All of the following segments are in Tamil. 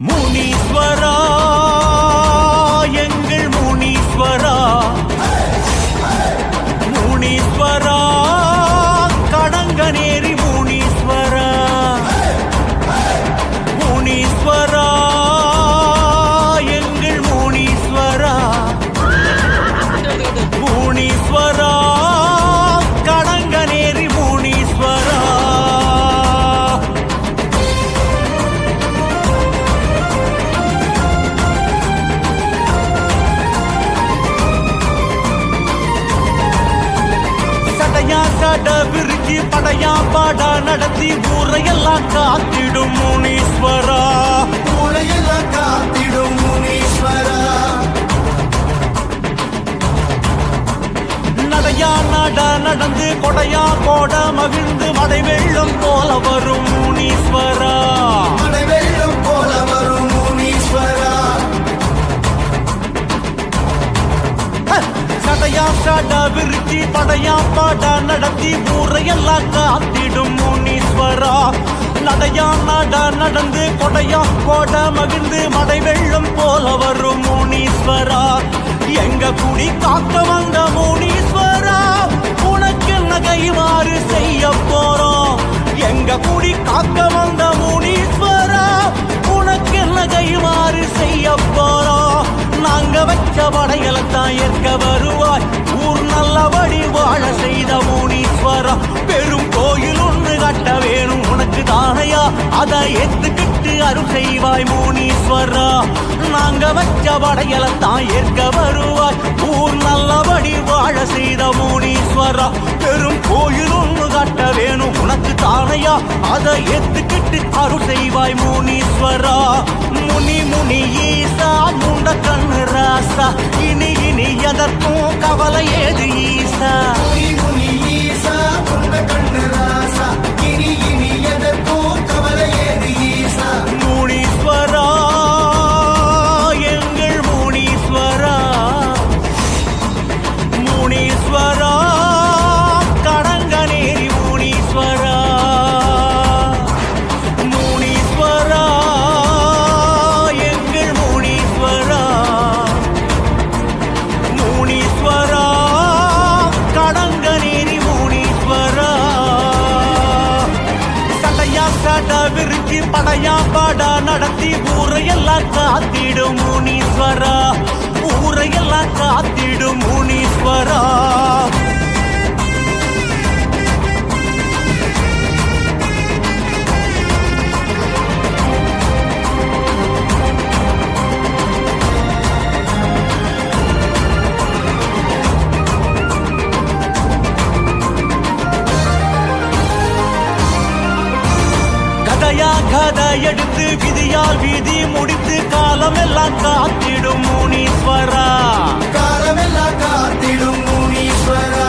முனீஸ்வரா சட விருச்சி படையா பாடா நடத்தி ஊரையெல்லாம் காத்திடும் முனீஸ்வரா. உலகெல்லாம் காத்திடும் முனீஸ்வரா. நடையா நட நடந்து கொடையா கோட மகிழ்ந்து மடை வெள்ளம் போல வரும் முனீஸ்வரா. பாடா சட விருச்சி படையா பாடா நடத்தி ஊரையெல்லாம் காத்திடும் முனீஸ்வரா. நடையா நாடா நடந்து கொடையா கோட மகிழ்ந்து மடை வெள்ளம் போல வரும் முனீஸ்வரா. எங்க குடி காக்க வந்த முனீஸ்வரா உனக்கு நகைமாறு செய்ய போறோம். எங்க குடி காக்க வந்த முனீஸ்வரா உனக்கு நகைமாறு செய்ய போறோம். நாங்க வச்ச படையலத்தான் ஏற்க வருவாய். நல்லபடி வாழ செய்த முனீஸ்வரா. பெரும் கோயில் ஒன்று கட்ட வேணும் உனக்கு தானையா? அதை எத்துக்கிட்டு அருள் செய்வாய் முனீஸ்வரா. நாங்க வச்ச படைகளை ஏற்க வருவாய். ஊர் நல்லபடி வாழ செய்த முனீஸ்வரா. பெரும் கோயில் ஒன்று கட்ட வேணும் உனக்கு தானையா? அதை எத்துக்கிட்டு அருள் செய்வாய் முனீஸ்வரா. முனி முனி ஈசா முண்ட கண்ணு ராசா. இனி இனி எதற்கு முனீஸ்வரா கடங்கநேரி முனீஸ்வரா. மூனீஸ்வரா எங்கள் மூனீஸ்வரா. முனீஸ்வரா கடங்கநேரி மூனீஸ்வரா. சடையா சட விரிச்சி படையா பாடா நடத்தி ஊரையெல்லாம் காத்திடும் மூனீஸ்வரா. காத்திடும் முனீஸ்வரா. கதையா கதை எடுத்து விதியால் விதி முடித்து காலமெல்லாம் காத்திடும் முனீஸ்வரா. காலமெல்லாம் காத்திடும் முனீஸ்வரா.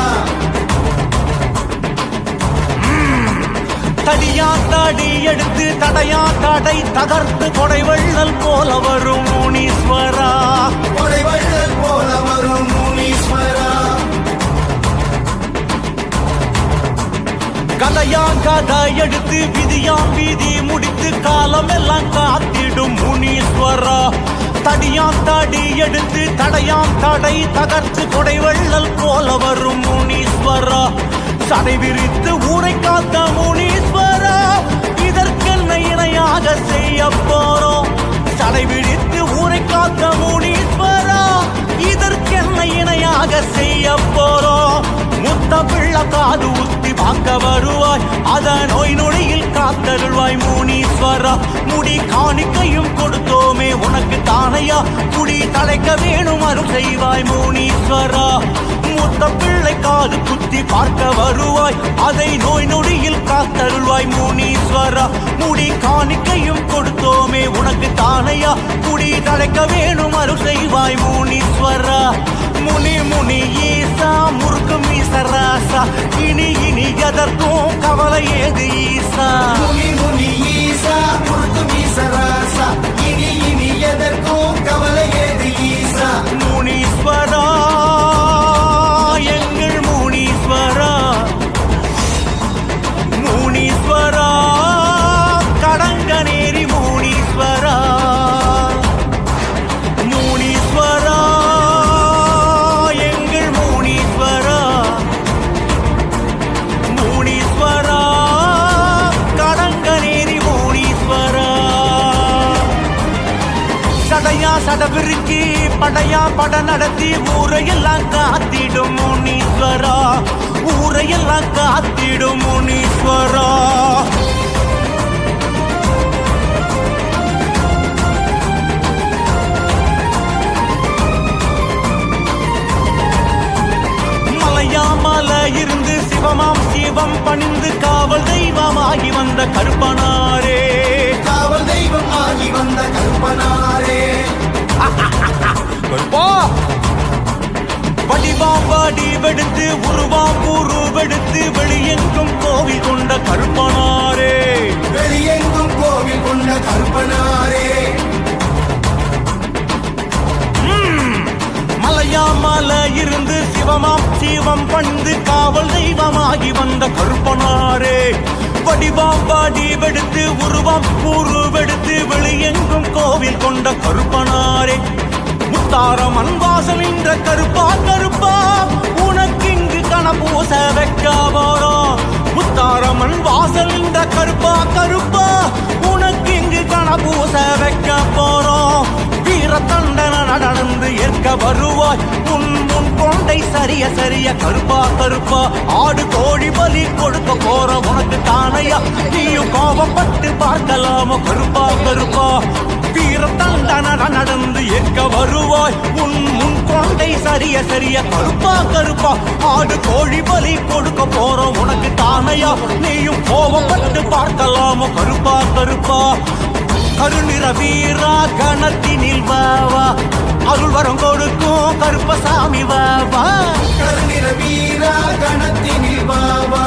தடியா தடி எடுத்து தடையா தடை தகர்த்து கொடை வெள்ளல் போல வரும் முனீஸ்வரா. கொடை வள்ளல் போல வரும் முனீஸ்வரா. கதையா கதை எடுத்து விதியாம் வீதி முடித்து காலமெல்லாம் காத்திடும் முனீஸ்வரா. தடியாம் தடி எடுத்து தடையாம் தடை தகர்த்து கொடை வெள்ளல் போல வரும் முனீஸ்வரா. சடை விரித்து ஊரை காத்த முனி பிள்ள காது உத்தி பார்க்க வருவாய். அத நோய் நொடியில் காத்தருள்வாய் மூனீஸ்வரா. முடி காணிக்கையும் கொடுத்தோமே உனக்கு தானையா? குடி தலைக்க வேணும் அருள் செய்வாய் மூனீஸ்வரா. மூத்த பிள்ளை காது குத்தி பார்க்க வருவாய். அதை நோய் நொடியில் காத்தருள்வாய் மூனீஸ்வரா. முடி காணிக்கையும் கொடுத்தோமே உனக்கு தானையா? குடி தலைக்க வேணும் அருள் செய்வாய் மூனீஸ்வரா. முனி முனியே ராசா இனி இனி எதற்கும் கவலை ஏது ஈசா? முனி முனி ஈசா. சடவிருக்கி படையா பட நடத்தி ஊரையெல்லாம் காத்திடும் முனீஸ்வரா. ஊரையெல்லாம் காத்திடும் முனீஸ்வரா. மலையாமல இருந்து சிவமாம் சிவம் பணிந்து காவல் தெய்வமாகி வந்த கருப்பனா. வடிவெடுத்து உருவாம் உருவெடுத்து வெளியெங்கும் கோவில் கொண்ட கருப்பனாரே. வெளியெங்கும் கோவில் கொண்ட கருப்பனாரே. மலையாமல இருந்து சிவமாம் சிவம் பணிந்து காவல் தெய்வமாகி வந்த கருப்பனாரே. வடிவாம் வடிவெடுத்து உருவம் உருவெடுத்து வெளியெங்கும் கோவில் கொண்ட கருப்பனாரே. முத்தாரம் அன்வாசல் என்ற கருப்பா கருப்பா உனக்கிங்கு பூச வைக்க போறோம். முத்தாரம்மன் வாசல் இந்த கருப்பா கருப்பா உனக்கு இங்கு கணபூச வைக்க போறோம். வீர தண்டன நடந்து ஏற்க வருவாய். உன் முன் கொண்டை சரிய சரிய கருப்பா கருப்பா. ஆடு கோழி பலி கொடுக்க போற உனக்கு தானையா? நீயும் கோபப்பட்டு பார்க்கலாமோ? கருப்பா கருப்பா. வீர தண்டன நடந்து ஏற்க வருவாய். உன் முன் கொண்டை சரிய சரிய. கருப்பா கருப்பா. ஆடு கோழி பலி கொடுக்க போறோம். உனக்கு தானையா? நீயும் கோபப்பட்டு பார்க்கலாமோ? கருப்பா கருப்பா. கருநிற வீரா கணத்தினில் வாவா. அருள் வரம் கொடுக்கும் கருப்பசாமி வாவா. கருநிற வீரா கணத்தினில் பாபா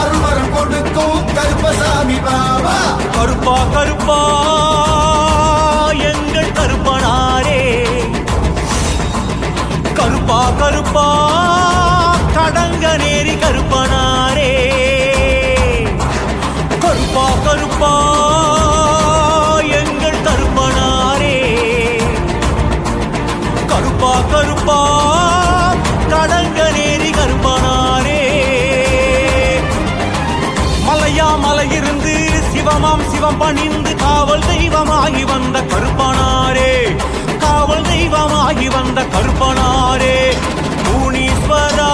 அருள்வரம் கொடுக்கும் கருப்பசாமி பாபா கருப்பா கருப்பா. கருப்பா கருப்பா கடங்க நேரி கருப்பனாரே. கருப்பா கருப்பா எங்கள் கருப்பனாரே கருப்பா கருப்பா கடங்க நேரி கருப்பனாரே. மலையா மலையிருந்து சிவமாம் சிவம் பணிந்து காவல் தெய்வமாகி வந்த கருப்பனாரே. காவல் தெய்வமாகி வந்த கருப்பனாரே பூனீஸ்வரா.